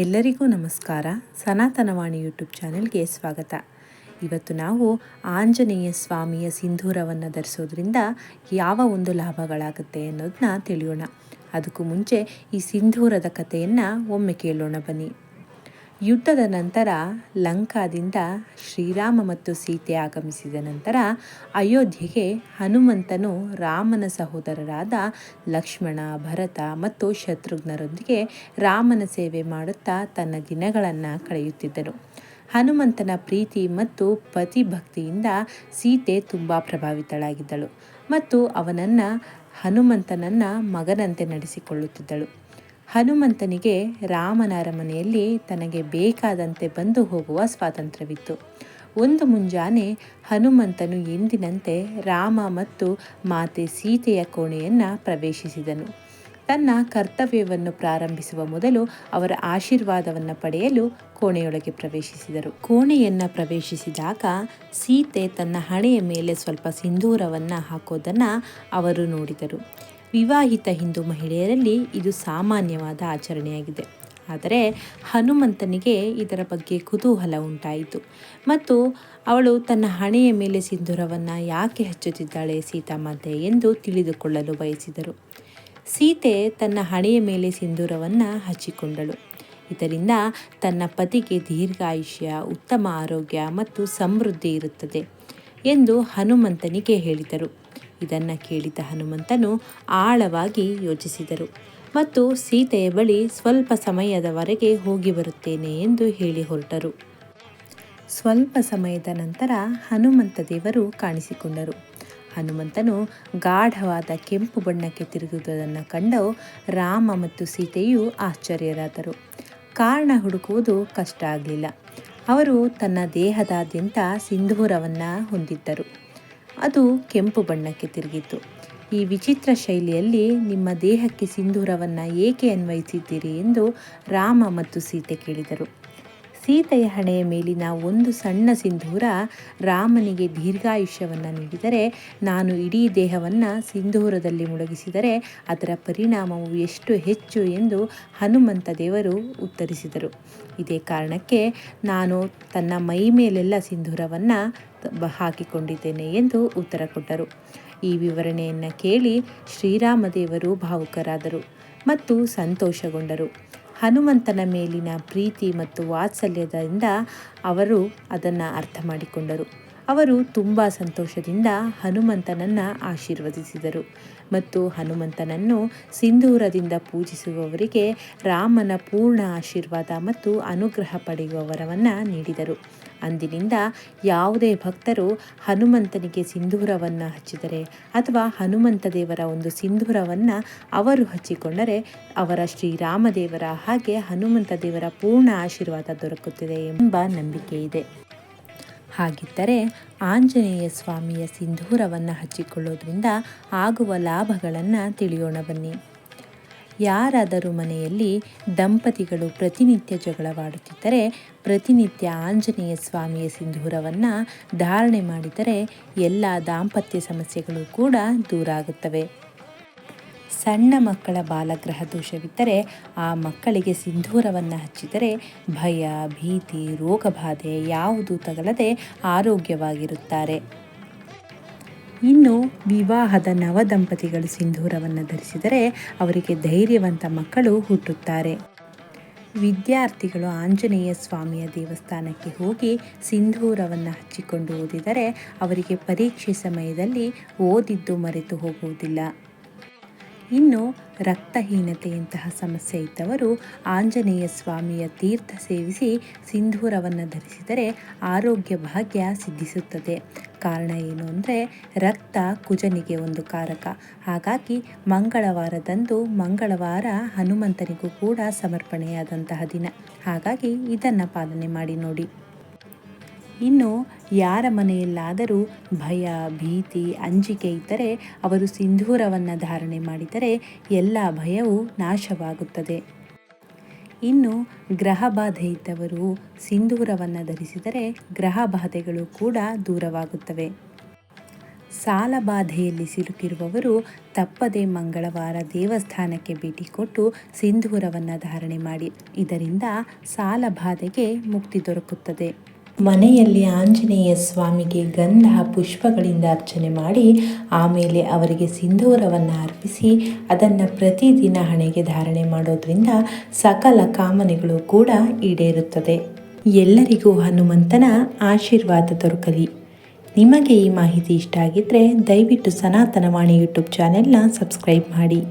ಎಲ್ಲರಿಗೂ ನಮಸ್ಕಾರ. ಸನಾತನವಾಣಿ ಯೂಟ್ಯೂಬ್ ಚಾನೆಲ್ಗೆ ಸ್ವಾಗತ. ಇವತ್ತು ನಾವು ಆಂಜನೇಯ ಸ್ವಾಮಿಯ ಸಿಂಧೂರವನ್ನು ಧರಿಸೋದ್ರಿಂದ ಯಾವ ಒಂದು ಲಾಭಗಳಾಗುತ್ತೆ ಅನ್ನೋದನ್ನ ತಿಳಿಯೋಣ. ಅದಕ್ಕೂ ಮುಂಚೆ ಈ ಸಿಂಧೂರದ ಕಥೆಯನ್ನು ಒಮ್ಮೆ ಕೇಳೋಣ ಬನ್ನಿ. ಯುದ್ಧದ ನಂತರ ಲಂಕಾದಿಂದ ಶ್ರೀರಾಮ ಮತ್ತು ಸೀತೆ ಆಗಮಿಸಿದ ನಂತರ ಅಯೋಧ್ಯೆಗೆ ಹನುಮಂತನು ರಾಮನ ಸಹೋದರರಾದ ಲಕ್ಷ್ಮಣ, ಭರತ ಮತ್ತು ಶತ್ರುಘ್ನರೊಂದಿಗೆ ರಾಮನ ಸೇವೆ ಮಾಡುತ್ತಾ ತನ್ನ ದಿನಗಳನ್ನು ಕಳೆಯುತ್ತಿದ್ದರು ಹನುಮಂತನ ಪ್ರೀತಿ ಮತ್ತು ಪತಿ ಭಕ್ತಿಯಿಂದ ಸೀತೆ ತುಂಬ ಪ್ರಭಾವಿತಳಾಗಿದ್ದಳು ಮತ್ತು ಅವನನ್ನು ಹನುಮಂತನನ್ನು ಮಗನಂತೆ ನಡೆಸಿಕೊಳ್ಳುತ್ತಿದ್ದಳು. ಹನುಮಂತನಿಗೆ ರಾಮನ ಅರಮನೆಯಲ್ಲಿ ತನಗೆ ಬೇಕಾದಂತೆ ಬಂದು ಹೋಗುವ ಸ್ವಾತಂತ್ರ್ಯವಿತ್ತು. ಒಂದು ಮುಂಜಾನೆ ಹನುಮಂತನು ಎಂದಿನಂತೆ ರಾಮ ಮತ್ತು ಮಾತೆ ಸೀತೆಯ ಕೋಣೆಯನ್ನು ಪ್ರವೇಶಿಸಿದನು. ತನ್ನ ಕರ್ತವ್ಯವನ್ನು ಪ್ರಾರಂಭಿಸುವ ಮೊದಲು ಅವರ ಆಶೀರ್ವಾದವನ್ನು ಪಡೆಯಲು ಕೋಣೆಯೊಳಗೆ ಪ್ರವೇಶಿಸಿದರು. ಕೋಣೆಯನ್ನು ಪ್ರವೇಶಿಸಿದಾಗ ಸೀತೆ ತನ್ನ ಹಣೆಯ ಮೇಲೆ ಸ್ವಲ್ಪ ಸಿಂಧೂರವನ್ನು ಹಾಕೋದನ್ನು ಅವರು ನೋಡಿದರು. ವಿವಾಹಿತ ಹಿಂದೂ ಮಹಿಳೆಯರಲ್ಲಿ ಇದು ಸಾಮಾನ್ಯವಾದ ಆಚರಣೆಯಾಗಿದೆ. ಆದರೆ ಹನುಮಂತನಿಗೆ ಇದರ ಬಗ್ಗೆ ಕುತೂಹಲ ಉಂಟಾಯಿತು. ಮತ್ತು ಅವಳು ತನ್ನ ಹಣೆಯ ಮೇಲೆ ಸಿಂಧೂರವನ್ನು ಯಾಕೆ ಹಚ್ಚುತ್ತಿದ್ದಾಳೆ ಸೀತಾಮಾತೆ ಎಂದು ತಿಳಿದುಕೊಳ್ಳಲು ಬಯಸಿದರು. ಸೀತೆ ತನ್ನ ಹಣೆಯ ಮೇಲೆ ಸಿಂಧೂರವನ್ನು ಹಚ್ಚಿಕೊಂಡಳು. ಇದರಿಂದ ತನ್ನ ಪತಿಗೆ ದೀರ್ಘಾಯುಷ್ಯ, ಉತ್ತಮ ಆರೋಗ್ಯ ಮತ್ತು ಸಮೃದ್ಧಿ ಇರುತ್ತದೆ ಎಂದು ಹನುಮಂತನಿಗೆ ಹೇಳಿದರು. ಇದನ್ನು ಕೇಳಿದ ಹನುಮಂತನು ಆಳವಾಗಿ ಯೋಚಿಸಿದರು. ಮತ್ತು ಸೀತೆಯ ಬಳಿ ಸ್ವಲ್ಪ ಸಮಯದವರೆಗೆ ಹೋಗಿ ಬರುತ್ತೇನೆ ಎಂದು ಹೇಳಿ ಹೊರಟರು. ಸ್ವಲ್ಪ ಸಮಯದ ನಂತರ ಹನುಮಂತ ದೇವರು ಕಾಣಿಸಿಕೊಂಡರು. ಹನುಮಂತನು ಗಾಢವಾದ ಕೆಂಪು ಬಣ್ಣಕ್ಕೆ ತಿರುಗುವುದನ್ನು ಕಂಡು ರಾಮ ಮತ್ತು ಸೀತೆಯು ಆಶ್ಚರ್ಯರಾದರು. ಕಾರಣ ಹುಡುಕುವುದು ಕಷ್ಟ ಆಗಲಿಲ್ಲ. ಅವರು ತನ್ನ ದೇಹದಾದ್ಯಂತ ಸಿಂಧೂರವನ್ನು ಹೊಂದಿದ್ದರು. ಅದು ಕೆಂಪು ಬಣ್ಣಕ್ಕೆ ತಿರುಗಿತು. ಈ ವಿಚಿತ್ರ ಶೈಲಿಯಲ್ಲಿ ನಿಮ್ಮ ದೇಹಕ್ಕೆ ಸಿಂಧೂರವನ್ನು ಏಕೆ ಅನ್ವಯಿಸಿದ್ದೀರಿ ಎಂದು ರಾಮ ಮತ್ತು ಸೀತೆ ಕೇಳಿದರು. ಸೀತೆಯ ಹಣೆಯ ಮೇಲಿನ ಒಂದು ಸಣ್ಣ ಸಿಂಧೂರ ರಾಮನಿಗೆ ದೀರ್ಘಾಯುಷ್ಯವನ್ನು ನೀಡಿದರೆ, ನಾನು ಇಡೀ ದೇಹವನ್ನು ಸಿಂಧೂರದಲ್ಲಿ ಮುಳುಗಿಸಿದರೆ ಅದರ ಪರಿಣಾಮವು ಎಷ್ಟು ಹೆಚ್ಚು ಎಂದು ಹನುಮಂತ ದೇವರು ಉತ್ತರಿಸಿದರು. ಇದೇ ಕಾರಣಕ್ಕೆ ನಾನು ತನ್ನ ಮೈ ಮೇಲೆಲ್ಲ ಸಿಂಧೂರವನ್ನು ಹಾಕಿಕೊಂಡಿದ್ದೇನೆ ಎಂದು ಉತ್ತರ ಕೊಟ್ಟರು. ಈ ವಿವರಣೆಯನ್ನು ಕೇಳಿ ಶ್ರೀರಾಮದೇವರು ಭಾವುಕರಾದರು ಮತ್ತು ಸಂತೋಷಗೊಂಡರು. ಹನುಮಂತನ ಮೇಲಿನ ಪ್ರೀತಿ ಮತ್ತು ವಾತ್ಸಲ್ಯದಿಂದ ಅವರು ಅದನ್ನು ಅರ್ಥ ಮಾಡಿಕೊಂಡರು. ಅವರು ತುಂಬ ಸಂತೋಷದಿಂದ ಹನುಮಂತನನ್ನು ಆಶೀರ್ವದಿಸಿದರು ಮತ್ತು ಹನುಮಂತನನ್ನು ಸಿಂಧೂರದಿಂದ ಪೂಜಿಸುವವರಿಗೆ ರಾಮನ ಪೂರ್ಣ ಆಶೀರ್ವಾದ ಮತ್ತು ಅನುಗ್ರಹ ಪಡೆಯುವ ವರವನ್ನು ನೀಡಿದರು. ಅಂದಿನಿಂದ ಯಾವುದೇ ಭಕ್ತರು ಹನುಮಂತನಿಗೆ ಸಿಂಧೂರವನ್ನು ಹಚ್ಚಿದರೆ ಅಥವಾ ಹನುಮಂತ ದೇವರ ಒಂದು ಸಿಂಧೂರವನ್ನು ಅವರು ಹಚ್ಚಿಕೊಂಡರೆ ಅವರ ಶ್ರೀರಾಮದೇವರ ಹಾಗೆ ಹನುಮಂತ ದೇವರ ಪೂರ್ಣ ಆಶೀರ್ವಾದ ದೊರಕುತ್ತದೆ ಎಂಬ ನಂಬಿಕೆ ಇದೆ. ಹಾಗಿದ್ದರೆ ಆಂಜನೇಯ ಸ್ವಾಮಿಯ ಸಿಂಧೂರವನ್ನು ಹಚ್ಚಿಕೊಳ್ಳೋದ್ರಿಂದ ಆಗುವ ಲಾಭಗಳನ್ನು ತಿಳಿಯೋಣ ಬನ್ನಿ. ಯಾರಾದರೂ ಮನೆಯಲ್ಲಿ ದಂಪತಿಗಳು ಪ್ರತಿನಿತ್ಯ ಜಗಳವಾಡುತ್ತಿದ್ದರೆ ಪ್ರತಿನಿತ್ಯ ಆಂಜನೇಯ ಸ್ವಾಮಿಯ ಸಿಂಧೂರವನ್ನು ಧಾರಣೆ ಮಾಡಿದರೆ ಎಲ್ಲ ದಾಂಪತ್ಯ ಸಮಸ್ಯೆಗಳು ಕೂಡ ದೂರ ಆಗುತ್ತವೆ ಸಣ್ಣ ಮಕ್ಕಳ ಬಾಲಗ್ರಹ ದೋಷವಿದ್ದರೆ ಆ ಮಕ್ಕಳಿಗೆ ಸಿಂಧೂರವನ್ನು ಹಚ್ಚಿದರೆ ಭಯ, ಭೀತಿ, ರೋಗಬಾಧೆ ಯಾವುದು ತಗಲದೆ ಆರೋಗ್ಯವಾಗಿರುತ್ತಾರೆ. ಇನ್ನು ವಿವಾಹದ ನವ ದಂಪತಿಗಳು ಸಿಂಧೂರವನ್ನು ಧರಿಸಿದರೆ ಅವರಿಗೆ ಧೈರ್ಯವಂತ ಮಕ್ಕಳು ಹುಟ್ಟುತ್ತಾರೆ. ವಿದ್ಯಾರ್ಥಿಗಳು ಆಂಜನೇಯ ಸ್ವಾಮಿಯ ದೇವಸ್ಥಾನಕ್ಕೆ ಹೋಗಿ ಸಿಂಧೂರವನ್ನು ಹಚ್ಚಿಕೊಂಡು ಓದಿದರೆ ಅವರಿಗೆ ಪರೀಕ್ಷೆ ಸಮಯದಲ್ಲಿ ಓದಿದ್ದು ಮರೆತು ಹೋಗುವುದಿಲ್ಲ. ಇನ್ನು ರಕ್ತಹೀನತೆಯಂತಹ ಸಮಸ್ಯೆ ಇದ್ದವರು ಆಂಜನೇಯ ಸ್ವಾಮಿಯ ತೀರ್ಥ ಸೇವಿಸಿ ಸಿಂಧೂರವನ್ನು ಧರಿಸಿದರೆ ಆರೋಗ್ಯ ಭಾಗ್ಯ ಸಿದ್ಧಿಸುತ್ತದೆ. ಕಾರಣ ಏನು ಅಂದರೆ ರಕ್ತ ಕುಜನಿಗೆ ಒಂದು ಕಾರಕ. ಹಾಗಾಗಿ ಮಂಗಳವಾರದಂದು ಮಂಗಳವಾರ ಹನುಮಂತನಿಗೂ ಕೂಡ ಸಮರ್ಪಣೆಯಾದಂತಹ ದಿನ. ಹಾಗಾಗಿ ಇದನ್ನು ಪಾಲನೆ ಮಾಡಿ ನೋಡಿ. ಇನ್ನು ಯಾರ ಮನೆಯಲ್ಲಾದರೂ ಭಯ, ಭೀತಿ, ಅಂಜಿಕೆ ಇದ್ದರೆ ಅವರು ಸಿಂಧೂರವನ್ನು ಧಾರಣೆ ಮಾಡಿದರೆ ಎಲ್ಲ ಭಯವು ನಾಶವಾಗುತ್ತದೆ. ಇನ್ನು ಗ್ರಹ ಬಾಧೆ ಇದ್ದವರು ಸಿಂಧೂರವನ್ನು ಧರಿಸಿದರೆ ಗ್ರಹ ಬಾಧೆಗಳು ಕೂಡ ದೂರವಾಗುತ್ತವೆ. ಸಾಲ ಬಾಧೆಯಲ್ಲಿ ಸಿಲುಕಿರುವವರು ತಪ್ಪದೆ ಮಂಗಳವಾರ ದೇವಸ್ಥಾನಕ್ಕೆ ಭೇಟಿ ಕೊಟ್ಟು ಸಿಂಧೂರವನ್ನು ಧಾರಣೆ ಮಾಡಿ, ಇದರಿಂದ ಸಾಲ ಬಾಧೆಗೆ ಮುಕ್ತಿ ದೊರಕುತ್ತದೆ. ಮನೆಯಲ್ಲಿ ಆಂಜನೇಯ ಸ್ವಾಮಿಗೆ ಗಂಧ ಪುಷ್ಪಗಳಿಂದ ಅರ್ಚನೆ ಮಾಡಿ, ಆಮೇಲೆ ಅವರಿಗೆ ಸಿಂಧೂರವನ್ನು ಅರ್ಪಿಸಿ, ಅದನ್ನು ಪ್ರತಿದಿನ ಹಣೆಗೆ ಧಾರಣೆ ಮಾಡೋದ್ರಿಂದ ಸಕಲ ಕಾಮನೆಗಳು ಕೂಡ ಈಡೇರುತ್ತದೆ. ಎಲ್ಲರಿಗೂ ಹನುಮಂತನ ಆಶೀರ್ವಾದ ದೊರಕಲಿ. ನಿಮಗೆ ಈ ಮಾಹಿತಿ ಇಷ್ಟ ಆಗಿದ್ದರೆ ದಯವಿಟ್ಟು ಸನಾತನವಾಣಿ ಯೂಟ್ಯೂಬ್ ಚಾನೆಲ್ನ ಸಬ್ಸ್ಕ್ರೈಬ್ ಮಾಡಿ.